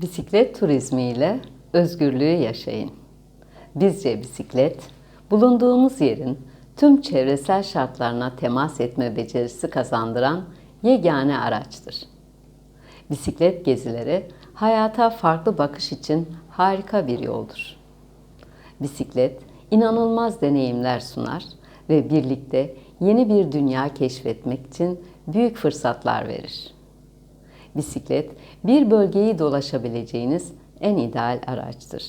Bisiklet turizmi ile özgürlüğü yaşayın. Bizce bisiklet, bulunduğumuz yerin tüm çevresel şartlarına temas etme becerisi kazandıran yegane araçtır. Bisiklet gezileri hayata farklı bakış için harika bir yoldur. Bisiklet inanılmaz deneyimler sunar ve birlikte yeni bir dünya keşfetmek için büyük fırsatlar verir. Bisiklet bir bölgeyi dolaşabileceğiniz en ideal araçtır.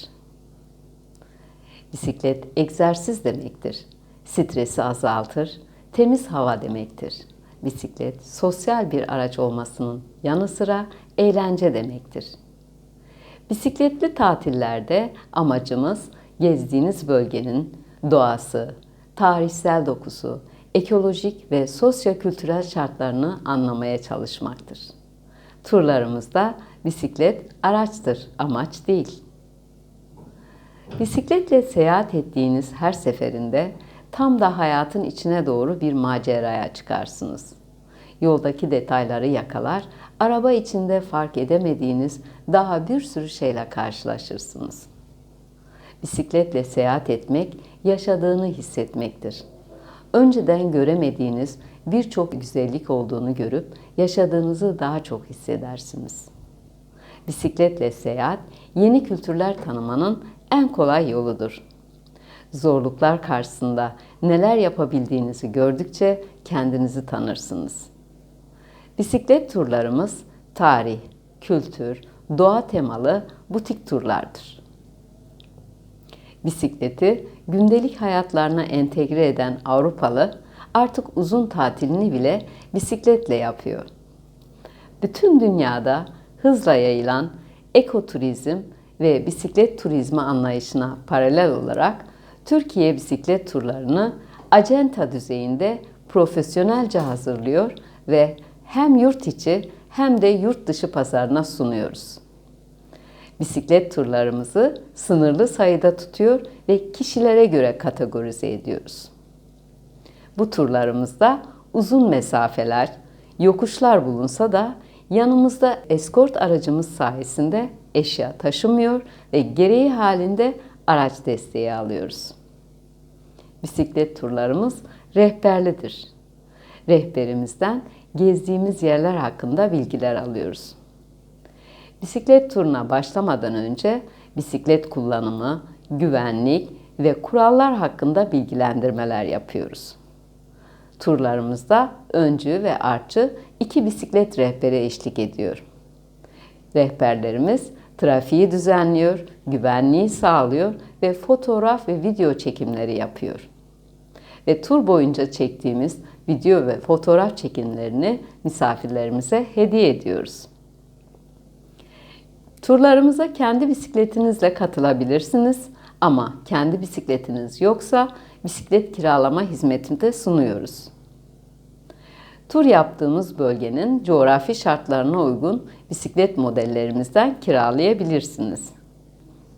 Bisiklet egzersiz demektir. Stresi azaltır, temiz hava demektir. Bisiklet sosyal bir araç olmasının yanı sıra eğlence demektir. Bisikletli tatillerde amacımız gezdiğiniz bölgenin doğası, tarihsel dokusu, ekolojik ve sosyokültürel şartlarını anlamaya çalışmaktır. Turlarımızda bisiklet araçtır, amaç değil. Bisikletle seyahat ettiğiniz her seferinde tam da hayatın içine doğru bir maceraya çıkarsınız. Yoldaki detayları yakalar, araba içinde fark edemediğiniz daha bir sürü şeyle karşılaşırsınız. Bisikletle seyahat etmek, yaşadığını hissetmektir. Önceden göremediğiniz birçok güzellik olduğunu görüp yaşadığınızı daha çok hissedersiniz. Bisikletle seyahat, yeni kültürler tanımanın en kolay yoludur. Zorluklar karşısında neler yapabildiğinizi gördükçe kendinizi tanırsınız. Bisiklet turlarımız tarih, kültür, doğa temalı butik turlardır. Bisikleti gündelik hayatlarına entegre eden Avrupalı artık uzun tatilini bile bisikletle yapıyor. Bütün dünyada hızla yayılan ekoturizm ve bisiklet turizmi anlayışına paralel olarak Türkiye bisiklet turlarını acenta düzeyinde profesyonelce hazırlıyor ve hem yurt içi hem de yurt dışı pazarına sunuyoruz. Bisiklet turlarımızı sınırlı sayıda tutuyor ve kişilere göre kategorize ediyoruz. Bu turlarımızda uzun mesafeler, yokuşlar bulunsa da yanımızda eskort aracımız sayesinde eşya taşımıyor ve gereği halinde araç desteği alıyoruz. Bisiklet turlarımız rehberlidir. Rehberimizden gezdiğimiz yerler hakkında bilgiler alıyoruz. Bisiklet turuna başlamadan önce bisiklet kullanımı, güvenlik ve kurallar hakkında bilgilendirmeler yapıyoruz. Turlarımızda öncü ve artçı iki bisiklet rehberi eşlik ediyor. Rehberlerimiz trafiği düzenliyor, güvenliği sağlıyor ve fotoğraf ve video çekimleri yapıyor. Ve tur boyunca çektiğimiz video ve fotoğraf çekimlerini misafirlerimize hediye ediyoruz. Turlarımıza kendi bisikletinizle katılabilirsiniz ama kendi bisikletiniz yoksa bisiklet kiralama hizmetini de sunuyoruz. Tur yaptığımız bölgenin coğrafi şartlarına uygun bisiklet modellerimizden kiralayabilirsiniz.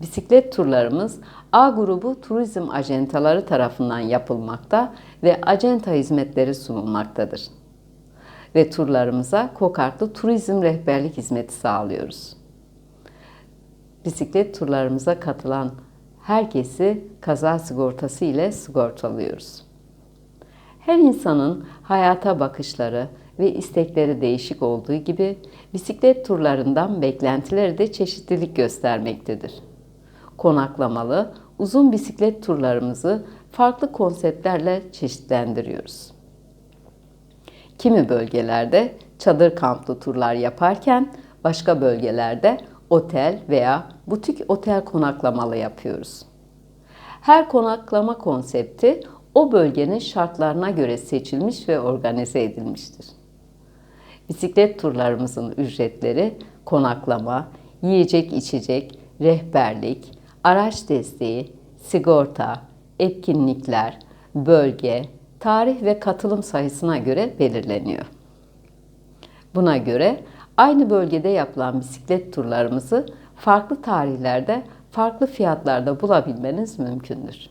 Bisiklet turlarımız A grubu turizm acentaları tarafından yapılmakta ve acenta hizmetleri sunulmaktadır. Ve turlarımıza kokartlı turizm rehberlik hizmeti sağlıyoruz. Bisiklet turlarımıza katılan herkesi kaza sigortası ile sigortalıyoruz. Her insanın hayata bakışları ve istekleri değişik olduğu gibi bisiklet turlarından beklentileri de çeşitlilik göstermektedir. Konaklamalı, uzun bisiklet turlarımızı farklı konseptlerle çeşitlendiriyoruz. Kimi bölgelerde çadır kamplı turlar yaparken başka bölgelerde otel veya butik otel konaklamalı yapıyoruz. Her konaklama konsepti o bölgenin şartlarına göre seçilmiş ve organize edilmiştir. Bisiklet turlarımızın ücretleri konaklama, yiyecek içecek, rehberlik, araç desteği, sigorta, etkinlikler, bölge, tarih ve katılım sayısına göre belirleniyor. Buna göre aynı bölgede yapılan bisiklet turlarımızı farklı tarihlerde, farklı fiyatlarda bulabilmeniz mümkündür.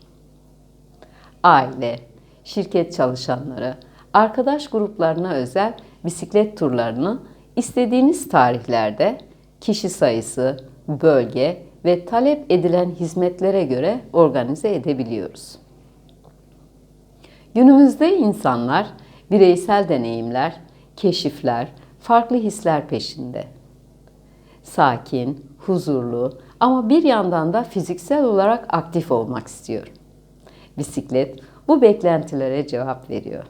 Aile, şirket çalışanları, arkadaş gruplarına özel bisiklet turlarını istediğiniz tarihlerde kişi sayısı, bölge ve talep edilen hizmetlere göre organize edebiliyoruz. Günümüzde insanlar bireysel deneyimler, keşifler, farklı hisler peşinde. Sakin, huzurlu ama bir yandan da fiziksel olarak aktif olmak istiyor. Bisiklet bu beklentilere cevap veriyor.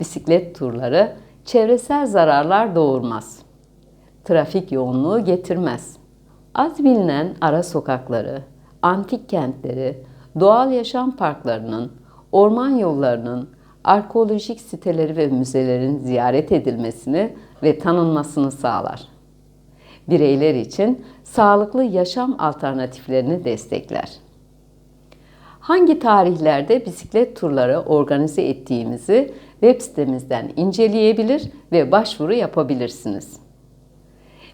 Bisiklet turları çevresel zararlar doğurmaz. Trafik yoğunluğu getirmez. Az bilinen ara sokakları, antik kentleri, doğal yaşam parklarının, orman yollarının, arkeolojik siteleri ve müzelerin ziyaret edilmesini ve tanınmasını sağlar. Bireyler için sağlıklı yaşam alternatiflerini destekler. Hangi tarihlerde bisiklet turları organize ettiğimizi web sitemizden inceleyebilir ve başvuru yapabilirsiniz.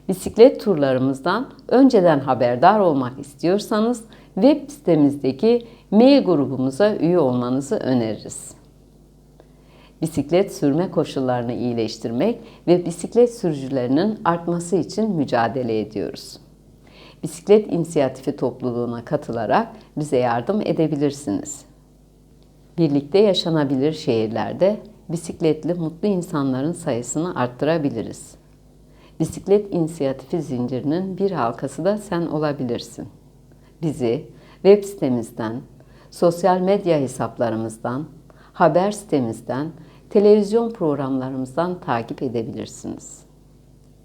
Bisiklet turlarımızdan önceden haberdar olmak istiyorsanız web sitemizdeki mail grubumuza üye olmanızı öneririz. Bisiklet sürme koşullarını iyileştirmek ve bisiklet sürücülerinin artması için mücadele ediyoruz. Bisiklet İnisiyatifi topluluğuna katılarak bize yardım edebilirsiniz. Birlikte yaşanabilir şehirlerde bisikletli mutlu insanların sayısını arttırabiliriz. Bisiklet inisiyatifi zincirinin bir halkası da sen olabilirsin. Bizi web sitemizden, sosyal medya hesaplarımızdan, haber sitemizden, televizyon programlarımızdan takip edebilirsiniz.